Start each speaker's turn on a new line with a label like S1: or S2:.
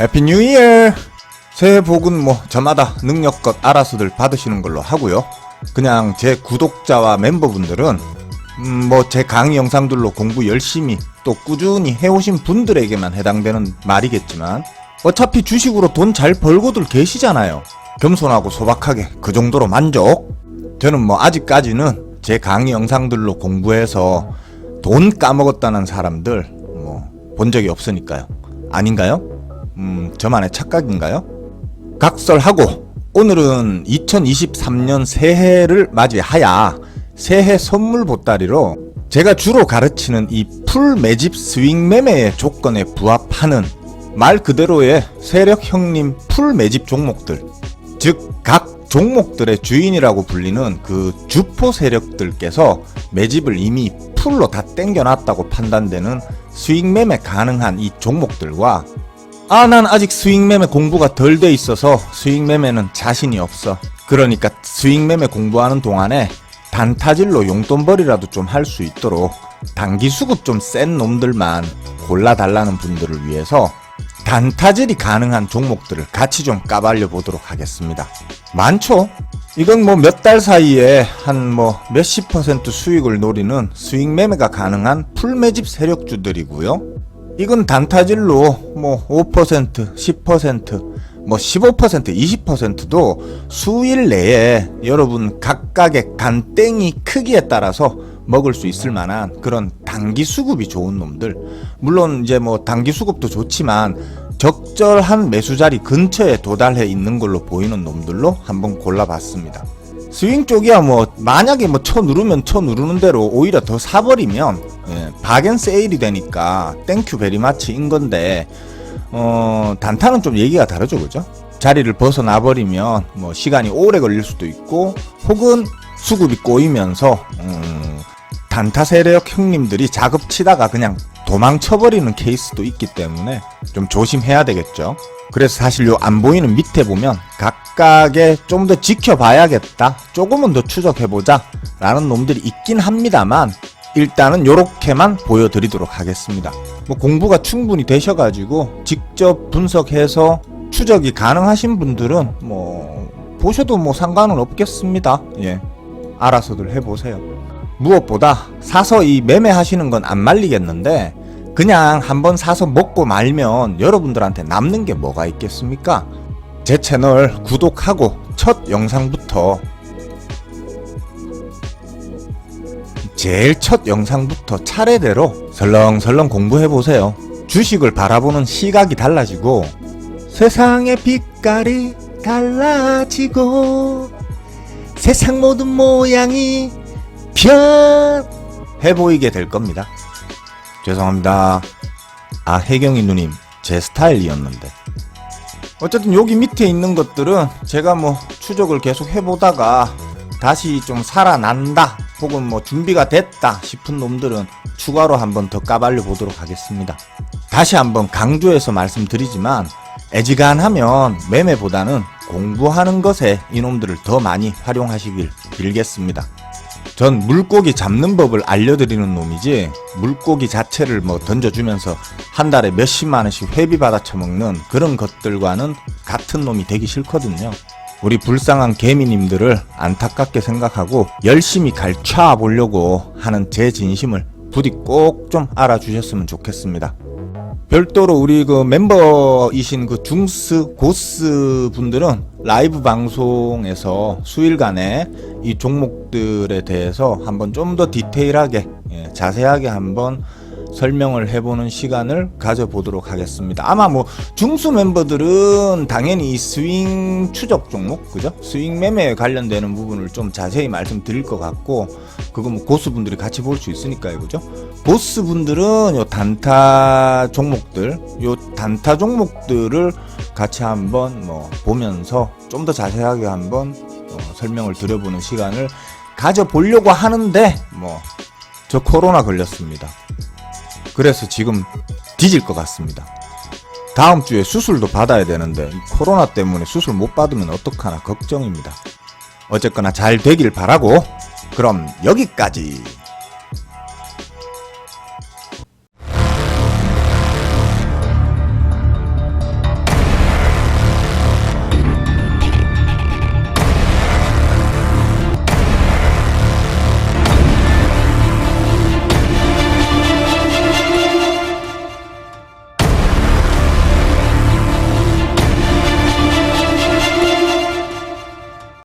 S1: 해피 뉴 이어! 새해 복은 뭐 저마다 능력껏 알아서들 받으시는 걸로 하고요. 그냥 제 구독자와 멤버분들은 음, 뭐제 강의 영상들로 공부 열심히 또 꾸준히 해오신 분들에게만 해당되는 말이겠지만 어차피 주식으로 돈 잘 벌고들 계시잖아요. 겸손하고 소박하게 그 정도로 만족? 저는 뭐 아직까지는 제 강의 영상들로 공부해서 돈 까먹었다는 사람들 뭐 본 적이 없으니까요. 아닌가요? 음, 저만의 착각인가요? 각설하고 오늘은 2023년 새해를 맞이하야 새해 선물 보따리로 제가 주로 가르치는 이 풀 매집 스윙 매매의 조건에 부합하는 말 그대로의 세력 형님 풀 매집 종목들 즉 각 종목들의 주인이라고 불리는 그 주포 세력들께서 매집을 이미 풀로 다 땡겨놨다고 판단되는 스윙 매매 가능한 이 종목들과 아, 난 아직 스윙 매매 공부가 덜 돼 있어서 스윙 매매는 자신이 없어. 그러니까 스윙 매매 공부하는 동안에 단타질로 용돈벌이라도 좀 할 수 있도록 단기 수급 좀 센 놈들만 골라달라는 분들을 위해서 단타질이 가능한 종목들을 같이 좀 까발려 보도록 하겠습니다. 많죠? 이건 뭐 몇 달 사이에 한 뭐 몇십 퍼센트 수익을 노리는 스윙 매매가 가능한 풀매집 세력주들이고요. 이건 단타질로 뭐 5%, 10%, 뭐 15%, 20%도 수일 내에 여러분 각각의 간땡이 크기에 따라서 먹을 수 있을 만한 그런 단기 수급이 좋은 놈들. 물론 이제 뭐 단기 수급도 좋지만 적절한 매수 자리 근처에 도달해 있는 걸로 보이는 놈들로 한번 골라봤습니다. 스윙 쪽이야 뭐 만약에 뭐 쳐 누르면 쳐 누르는 대로 오히려 더 사버리면 예, 박앤 세일이 되니까 땡큐 베리마치인 건데 어 단타는 좀 얘기가 다르죠 그죠? 자리를 벗어나 버리면 뭐 시간이 오래 걸릴 수도 있고 혹은 수급이 꼬이면서 음, 단타 세력 형님들이 작업치다가 그냥 도망쳐버리는 케이스도 있기 때문에 좀 조심해야 되겠죠. 그래서 사실 요 안 보이는 밑에 보면 각각의 좀 더 지켜봐야겠다. 조금은 더 추적해보자. 라는 놈들이 있긴 합니다만 일단은 요렇게만 보여드리도록 하겠습니다. 뭐 공부가 충분히 되셔가지고 직접 분석해서 추적이 가능하신 분들은 뭐 보셔도 뭐 상관은 없겠습니다. 예. 알아서들 해보세요. 무엇보다 사서 이 매매하시는 건 안 말리겠는데 그냥 한번 사서 먹고 말면 여러분들한테 남는 게 뭐가 있겠습니까? 제 채널 구독하고 첫 영상부터 제일 첫 영상부터 차례대로 설렁설렁 공부해 보세요. 주식을 바라보는 시각이 달라지고 세상의 빛깔이 달라지고 세상 모든 모양이 변해 보이게 될 겁니다. 죄송합니다. 아, 혜경이 누님, 제 스타일이었는데. 어쨌든 여기 밑에 있는 것들은 제가 뭐 추적을 계속 해보다가 다시 좀 살아난다 혹은 뭐 준비가 됐다 싶은 놈들은 추가로 한번 더 까발려 보도록 하겠습니다. 다시 한번 강조해서 말씀드리지만 애지간하면 매매보다는 공부하는 것에 이놈들을 더 많이 활용하시길 빌겠습니다. 전 물고기 잡는 법을 알려드리는 놈이지 물고기 자체를 뭐 던져주면서 한 달에 몇십만 원씩 회비 받아 처먹는 그런 것들과는 같은 놈이 되기 싫거든요. 우리 불쌍한 개미님들을 안타깝게 생각하고 열심히 갈차 보려고 하는 제 진심을 부디 꼭 좀 알아주셨으면 좋겠습니다. 별도로 우리 그 멤버이신 그 중스 고스 분들은 라이브 방송에서 수일간에 이 종목들에 대해서 한번 좀 더 디테일하게 예, 자세하게 한번 설명을 해보는 시간을 가져보도록 하겠습니다. 아마 뭐 중수 멤버들은 당연히 이 스윙 추적 종목, 그죠? 스윙 매매에 관련되는 부분을 좀 자세히 말씀드릴 것 같고, 그거 뭐 고수분들이 같이 볼 수 있으니까요, 그죠? 보스분들은 요 단타 종목들, 요 단타 종목들을 같이 한번 뭐 보면서 좀 더 자세하게 한번 어, 설명을 드려보는 시간을 가져보려고 하는데, 뭐, 저 코로나 걸렸습니다. 그래서 지금 뒤질 것 같습니다. 다음 주에 수술도 받아야 되는데 이 코로나 때문에 수술 못 받으면 어떡하나 걱정입니다. 어쨌거나 잘 되길 바라고 그럼 여기까지